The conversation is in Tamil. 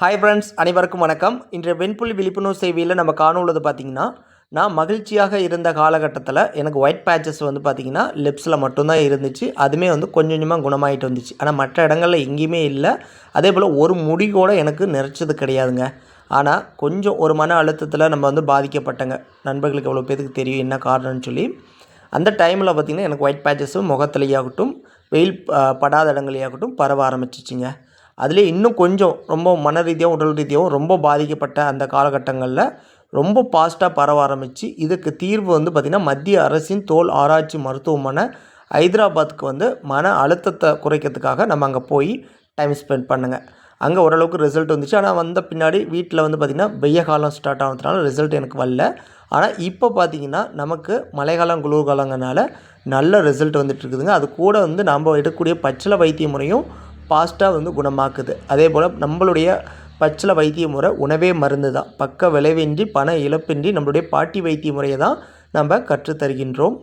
ஹாய் ஃப்ரெண்ட்ஸ் அனைவருக்கும் வணக்கம். இன்றைய வெண்புள்ளி விழிப்புணர்வு சேவையில் நம்ம காணுள்ளது பார்த்திங்கன்னா நான் மகிழ்ச்சியாக இருந்த காலகட்டத்தில் எனக்கு ஒயிட் பேச்சஸ் வந்து பார்த்திங்கன்னா லிப்ஸில் மட்டும்தான் இருந்துச்சு. அதுவுமே வந்து கொஞ்சம் கொஞ்சமாக குணமாயிட்டு வந்துச்சு. ஆனால் மற்ற இடங்களில் எங்கேயுமே இல்லை. அதே போல் ஒரு முடி கூட எனக்கு நிறைச்சது கிடையாதுங்க. ஆனால் கொஞ்சம் ஒரு மன அழுத்தத்தில் நம்ம வந்து பாதிக்கப்பட்டங்க. நண்பர்களுக்கு எவ்வளோ பேருக்கு தெரியும் என்ன காரணம்னு சொல்லி. அந்த டைமில் பார்த்திங்கன்னா எனக்கு ஒயிட் பேச்சஸும் முகத்துலையாகட்டும் வெயில் படாத இடங்களையாகட்டும் பரவ ஆரம்பிச்சிச்சிங்க. அதுலேயே இன்னும் கொஞ்சம் ரொம்ப மன ரீதியாகவும் உடல் ரீதியாகவும் ரொம்ப பாதிக்கப்பட்ட அந்த காலகட்டங்களில் ரொம்ப ஃபாஸ்ட்டாக பரவ ஆரம்பிச்சு இதுக்கு தீர்வு வந்து பார்த்திங்கன்னா மத்திய அரசின் தோல் ஆராய்ச்சி மருத்துவமனை ஹைதராபாத்துக்கு வந்து மன அழுத்தத்தை குறைக்கிறதுக்காக நம்ம அங்கே போய் டைம் ஸ்பெண்ட் பண்ணுங்க. அங்கே ஓரளவுக்கு ரிசல்ட் வந்துச்சு. ஆனால் வந்த பின்னாடி வீட்டில் வந்து பார்த்திங்கன்னா வெய்ய காலம் ஸ்டார்ட் ஆனதுனால ரிசல்ட் எனக்கு வரல. ஆனால் இப்போ பார்த்தீங்கன்னா நமக்கு மழைக்காலம் குளிர்காலங்கனால நல்ல ரிசல்ட் வந்துட்டு இருக்குதுங்க. அது கூட வந்து நம்ம எடுக்கக்கூடிய பச்சளை வைத்திய முறையும் ஃபாஸ்ட்டாக வந்து குணமாக்குது. அதே போல் நம்மளுடைய பச்சில வைத்திய முறை உணவே மருந்து தான். பக்க விளைவின்றி பண இழப்பின்றி நம்மளுடைய பாட்டி வைத்திய முறையை தான் நம்ம கற்றுத்தருகின்றோம்.